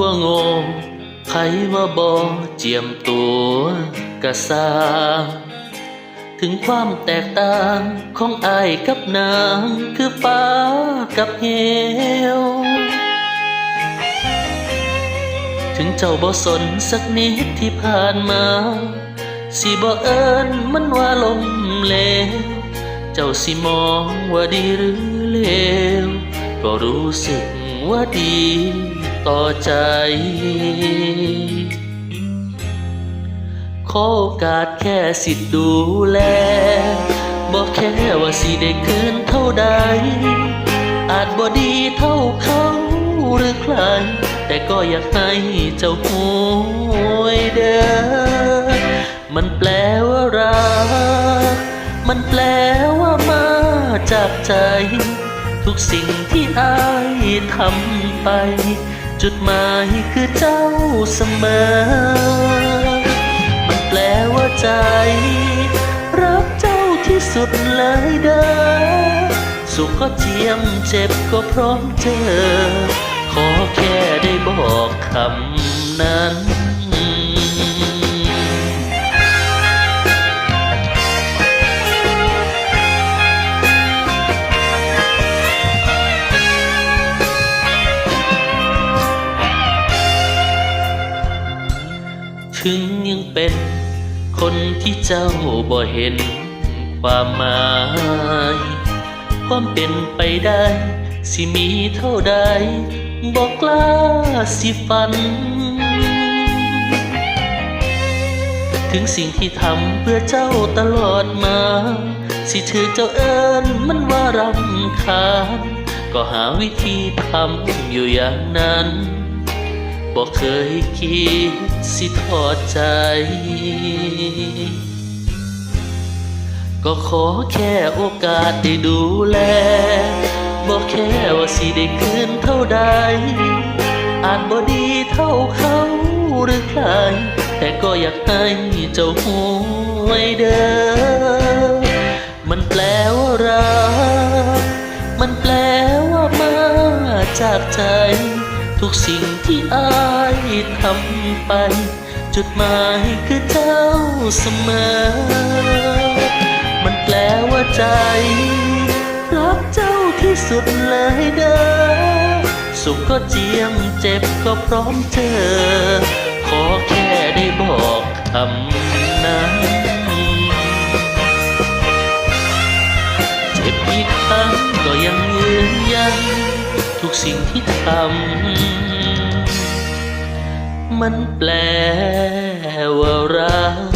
ว่าโง่ไผว่าบ่เจียมตัวกะสางถึงความแตกต่างของอายกับนางคือฟ้ากับเหว ถึงเจ้าบ่สนสักนิดที่ผ่านมา สิบ่เอิ้นมันว่าลมเลว เจ้าสิมองว่าดีหรือเลว ก็รู้สึกว่าดี ต่อใจ ขอโอกาสแค่สิทธิ์ดูแล บอกแค่ว่าสิได้คืนเท่าใด อาจบ่ดีเท่าเขาหรือใคร แต่ก็อยากให้เจ้าหวยเด้อ มันแปลว่ารัก มันแปลว่ามาจากใจทุกสิ่งที่อายทำไป จุดหมายคือเจ้าเสมอ มันแปลว่าใจ รักเจ้าที่สุดเลยเด้อ สุขก็เจียมเจ็บก็พร้อมเจอ ขอแค่ได้บอกคำนั้น ถึงยังเป็น คนที่เจ้าบ่เห็นความหมาย ความเป็นไปได้ สิมีเท่าใดบอกกล้าสิฝัน ถึงสิ่งที่ทำเพื่อเจ้าตลอดมา สิถือเจ้าเอิญมันว่ารำคาญก็หาวิธีทำอยู่อย่างนั้น บอกเคยคิดสิทอดใจ ก็ขอแค่โอกาสได้ดูแลบอกแค่ว่าสิได้คืนเท่าใด อาจบ่ดีเท่าเขาหรือใคร แต่ก็อยากให้เจ้าหวยเด้อ มันแปลว่ารัก มันแปลว่ามาจากใจ ทุกสิ่งที่อายทำไป จุดหมายคือเจ้าเสมอ มันแปลว่าใจ รักเจ้าที่สุดเลยเด้อสุขก็เจียมเจ็บก็พร้อมเจอ ขอแค่ได้บอกคำ ครั้งก็ยังยืนยันทุกสิ่งที่ทำมันแปลว่ารัก